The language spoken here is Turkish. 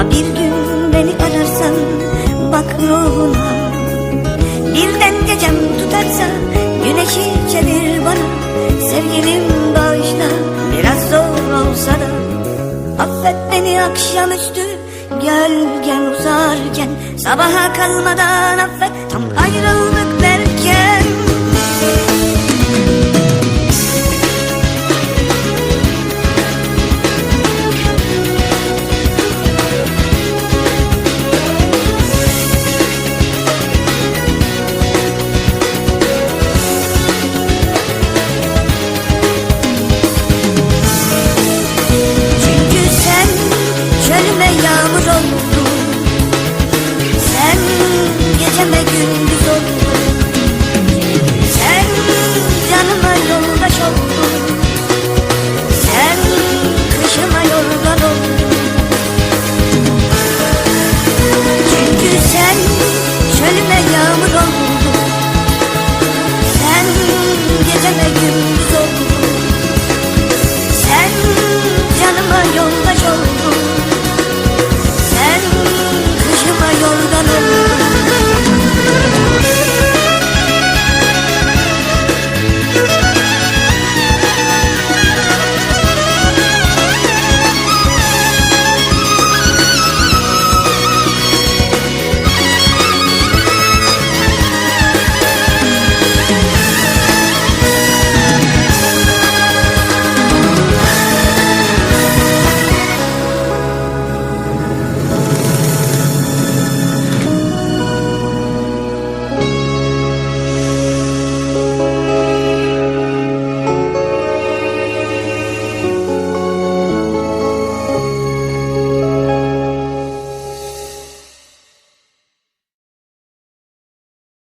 Ama bir gün beni ararsan bak ruhuna. Birden gecem tutarsa güneşi çevir bana. Sevgilim bağışla biraz zor olsa da. Affet beni akşamüstü gölgen uzarken. Sabaha kalmadan affet Gönlüme yağmur oldun Sen geceme gündüz oldun Sen canıma yoldaş oldun Sen kışıma yorgan oldun Çünkü sen çölüme